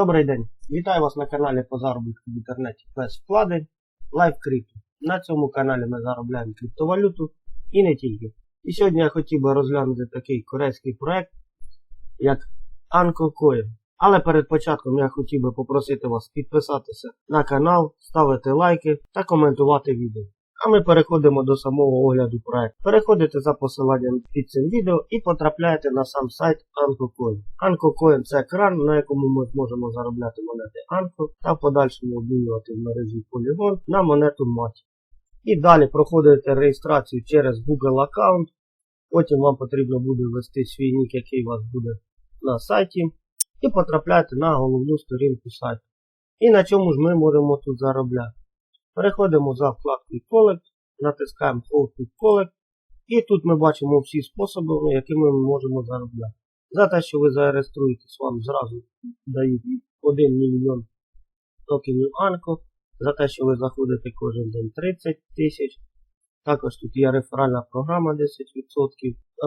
Добрий день! Вітаю вас на каналі по заробітку в інтернеті без вкладень Live Crypto. На цьому каналі ми заробляємо криптовалюту і не тільки. І сьогодні я хотів би розглянути такий корейський проект, як AnkoCoin. Але перед початком я хотів би попросити вас підписатися на канал, ставити лайки та коментувати відео. А ми переходимо до самого огляду проекту. Переходите за посиланням під цим відео і потрапляєте на сам сайт AnkoCoin. AnkoCoin це кран, на якому ми зможемо заробляти монети Anko та в подальшому обмінювати в мережі Polygon на монету MAT. І далі проходите реєстрацію через Google аккаунт. Потім вам потрібно буде ввести свій нік, який у вас буде на сайті. І потрапляєте на головну сторінку сайту. І на чому ж ми можемо тут заробляти. Переходимо за вкладкою Collect, натискаємо Hold to Collect. І тут ми бачимо всі способи, якими ми можемо заробляти. За те, що ви зареєструєтесь, вам зразу дають 1 мільйон токенів Анко. За те, що ви заходите кожен день 30 тисяч. Також тут є реферальна програма 10%.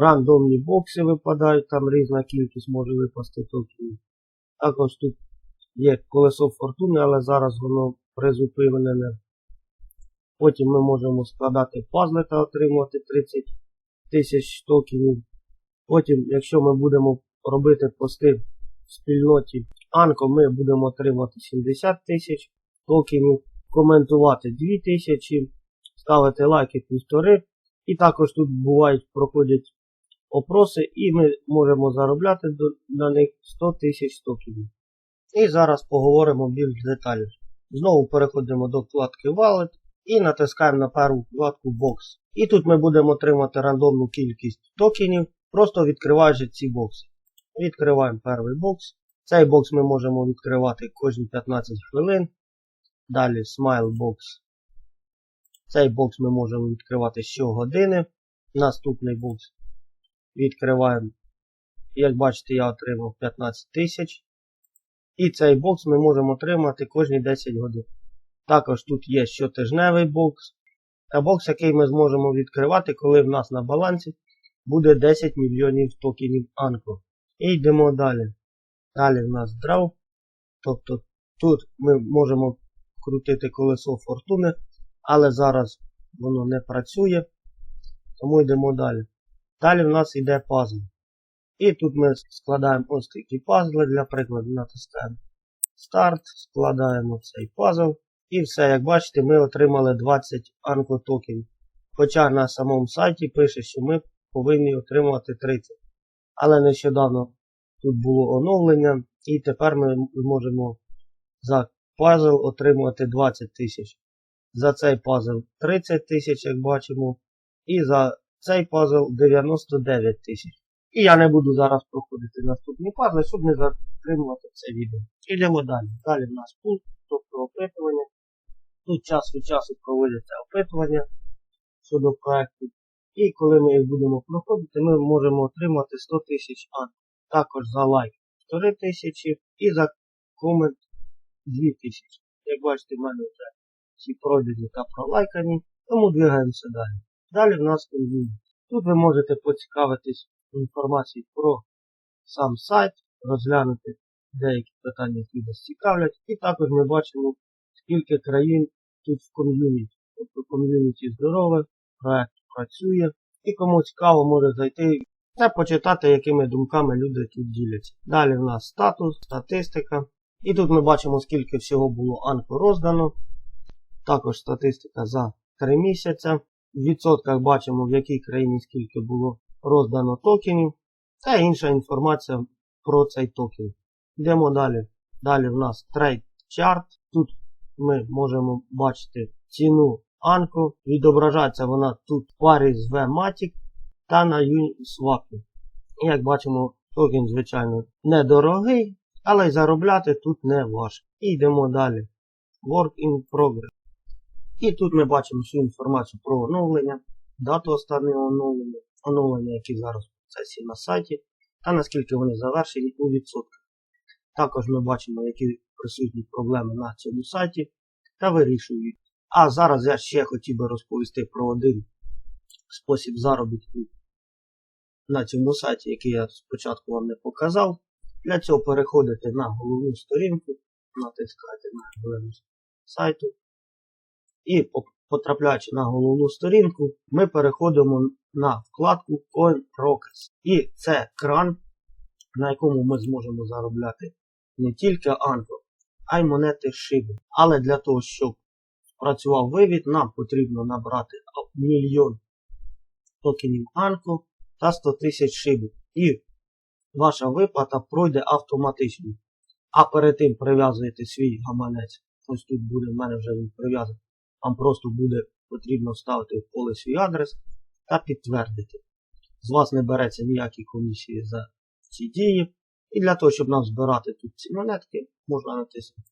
Рандомні бокси випадають, там різна кількість може випасти токенів. Також тут є колесо фортуни, але зараз воно призупинене. Потім ми можемо складати пазли та отримувати 30 тисяч токенів. Потім, якщо ми будемо робити пости в спільноті Анко, ми будемо отримати 70 тисяч токенів, коментувати 2 тисячі, ставити лайки півтори. І також тут бувають, проходять опроси, і ми можемо заробляти на них 100 тисяч токенів. І зараз поговоримо більш детальніше. Знову переходимо до вкладки Wallet і натискаємо на першу вкладку Box. І тут ми будемо отримати рандомну кількість токенів, просто відкриваючи ці бокси. Відкриваємо перший бокс. Цей бокс ми можемо відкривати кожні 15 хвилин. Далі Smile Box. Цей бокс ми можемо відкривати щогодини. Наступний бокс відкриваємо. Як бачите, я отримав 15 тисяч. І цей бокс ми можемо отримати кожні 10 годин. Також тут є щотижневий бокс. Та бокс, який ми зможемо відкривати, коли в нас на балансі буде 10 мільйонів токенів Анко. І йдемо далі. Далі в нас драв. Тобто тут ми можемо крутити колесо фортуни, але зараз воно не працює. Тому йдемо далі. Далі в нас йде пазл. І тут ми складаємо ось такі пазли, для прикладу натискаємо старт, складаємо цей пазл. І все, як бачите, ми отримали 20 анко токенів. Хоча на самому сайті пише, що ми повинні отримувати 30. Але нещодавно тут було оновлення, і тепер ми можемо за пазл отримувати 20 тисяч. За цей пазл 30 тисяч, як бачимо. І за цей пазл 99 тисяч. І я не буду зараз проходити наступні пазли, щоб не затримувати це відео. Ідемо далі. Далі в нас пункт, тобто опитування. Тут час від часу проводяться опитування щодо проєкту. І коли ми їх будемо проходити, ми можемо отримати 100 тисяч ан. Також за лайк 4 тисячі і за комент 2 тисячі. Як бачите, в мене вже всі пройдені та пролайкані, тому двигаємося далі. Далі в нас конвінт. Тут ви можете поцікавитись інформацією про сам сайт, розглянути деякі питання, які вас цікавлять. І також ми бачимо, скільки країн тут в ком'юніті. Тобто ком'юніті здорове, проект працює. І кому цікаво може зайти та почитати, якими думками люди тут діляться. Далі в нас статус, статистика. І тут ми бачимо, скільки всього було анко роздано. Також статистика за 3 місяці. В відсотках бачимо, в якій країні скільки було роздано токенів. Та інша інформація про цей токен. Йдемо далі. Далі в нас трейд чарт. Тут ми можемо бачити ціну Анко. Відображається вона тут в парі з VMatic та на Uniswap. Як бачимо, токен, звичайно, недорогий, але й заробляти тут не важко. І йдемо далі. Work in progress. І тут ми бачимо всю інформацію про оновлення, дату останнього оновлення, оновлення, які зараз в процесі на сайті, та наскільки вони завершені у відсотках. Також ми бачимо, які присутні проблеми на цьому сайті та вирішують. А зараз я ще хотів би розповісти про один спосіб заробітку на цьому сайті, який я спочатку вам не показав. Для цього переходите на головну сторінку, натискаєте на головну сайту. І потрапляючи на головну сторінку, ми переходимо на вкладку CoinRockets. І це кран, на якому ми зможемо заробляти не тільки анко, а й монети шиби. Але для того, щоб працював вивід, нам потрібно набрати мільйон токенів анко та 100 тисяч шиби. І ваша виплата пройде автоматично. А перед тим прив'язуєте свій гаманець. Ось тут буде, в мене вже він прив'язаний. Вам просто буде потрібно вставити в поле свій адрес та підтвердити. З вас не береться ніякі комісії за ці дії. І для того, щоб нам збирати тут ці монетки, можна натиснути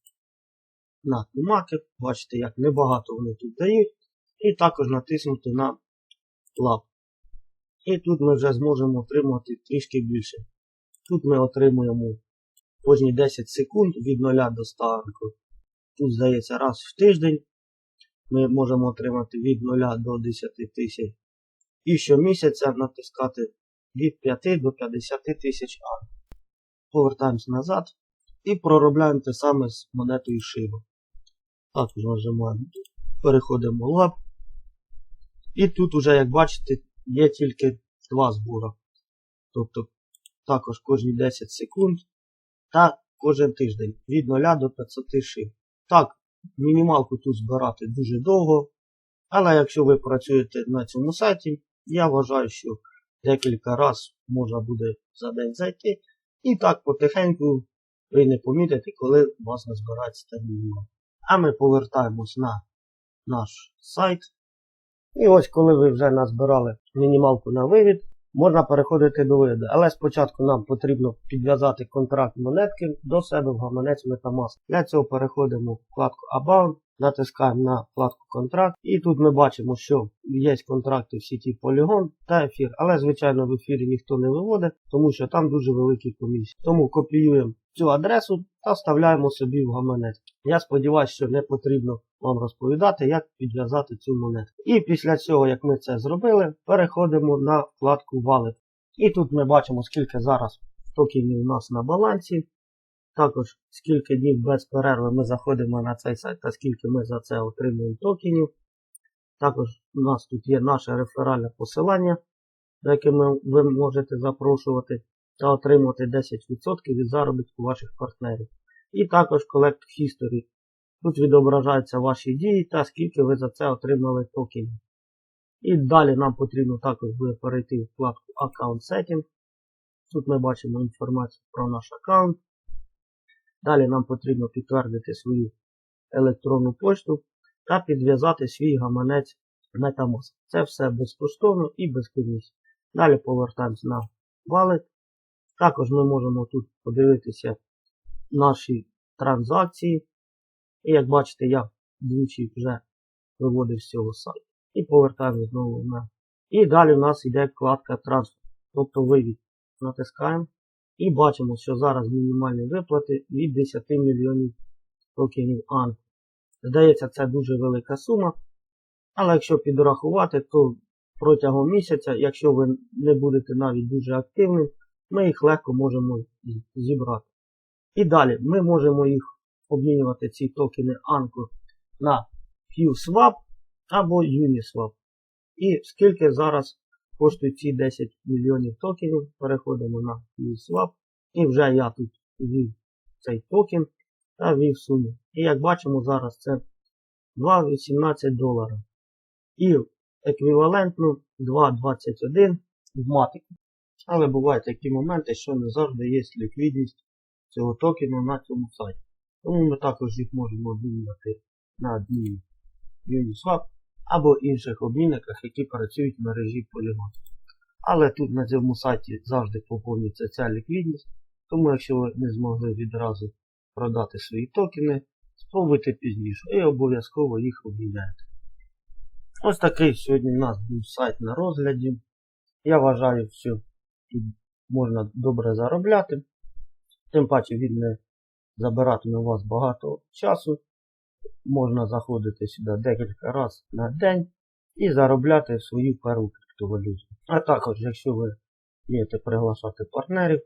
на кумаки. Бачите, як небагато вони тут дають. І також натиснути на лап. І тут ми вже зможемо отримати трішки більше. Тут ми отримуємо кожні 10 секунд від 0 до 100 анку. Тут, здається, раз в тиждень ми можемо отримати від 0 до 10 тисяч. І щомісяця натискати від 5 до 50 тисяч анку. Повертаємось назад і проробляємо те саме з монетою шиба. Також нажимаємо. Переходимо в лаб. І тут уже, як бачите, є тільки два збори. Тобто також кожні 10 секунд та кожен тиждень від 0 до 500 шиб. Так, мінімалку тут збирати дуже довго. Але якщо ви працюєте на цьому сайті, я вважаю, що декілька разів можна буде за день зайти. І так потихеньку ви не помітите, коли у вас не збирається. А ми повертаємось на наш сайт. І ось коли ви вже назбирали мінімалку на вивід, можна переходити до виводу. Але спочатку нам потрібно підв'язати контракт монетки до себе в гаманець Metamask. Для цього переходимо в вкладку About, натискаємо на вкладку контракт. І тут ми бачимо, що є контракти в сіті Polygon та ефір. Але, звичайно, в ефірі ніхто не виводить, тому що там дуже великі комісії. Тому копіюємо цю адресу та вставляємо собі в гаманець. Я сподіваюся, що не потрібно вам розповідати, як підв'язати цю монетку. І після цього, як ми це зробили, переходимо на вкладку Wallet. І тут ми бачимо, скільки зараз токенів у нас на балансі. Також скільки днів без перерви ми заходимо на цей сайт та скільки ми за це отримуємо токенів. Також у нас тут є наше реферальне посилання, на яке ми, ви можете запрошувати та отримувати 10% від заробітку ваших партнерів. І також Collect History. Тут відображаються ваші дії та скільки ви за це отримали токенів. І далі нам потрібно також буде перейти в вкладку Account Setting. Тут ми бачимо інформацію про наш аккаунт. Далі нам потрібно підтвердити свою електронну пошту та підв'язати свій гаманець Metamask. Це все безкоштовно і без. Далі повертаємось на Wallet. Також ми можемо тут подивитися наші транзакції. І як бачите, я двічі вже виводив з цього сайту. І повертаємо знову на. І далі у нас йде вкладка трансфер, тобто вивід. Натискаємо. І бачимо, що зараз мінімальні виплати від 10 мільйонів токенів АНК. Здається, це дуже велика сума. Але якщо підрахувати, то протягом місяця, якщо ви не будете навіть дуже активним, ми їх легко можемо зібрати. І далі ми можемо їх обмінювати ці токени ANCO на FuSwap або Uniswap. І скільки зараз коштують ці 10 мільйонів токенів, переходимо на FuSwap. І вже я тут ввів цей токен та ввів суму. І як бачимо, зараз це 2,18 долара. І еквівалентно 2,21 в матику. Але бувають такі моменти, що не завжди є ліквідність цього токену на цьому сайті. Тому ми також їх можемо обмінювати на адміні Uniswap або інших обмінниках, які працюють в мережі Polygon. Але тут на цьому сайті завжди поповнюється ця ліквідність, тому якщо ви не змогли відразу продати свої токени, спробуйте пізніше і обов'язково їх обміняйте. Ось такий сьогодні у нас був сайт на розгляді. Я вважаю, що можна добре заробляти. Тим паче він не забиратиме у вас багато часу. Можна заходити сюди декілька разів на день і заробляти свою перву криптовалюту. А також, якщо ви вмієте приглашати партнерів,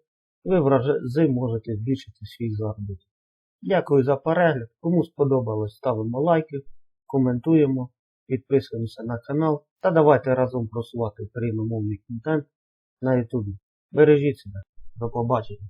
ви в можете збільшити свій заробіток. Дякую за перегляд. Кому сподобалось, ставимо лайки, коментуємо, підписуємося на канал та давайте разом просувати україномовний контент на YouTube. Бережіть себе. До побачення.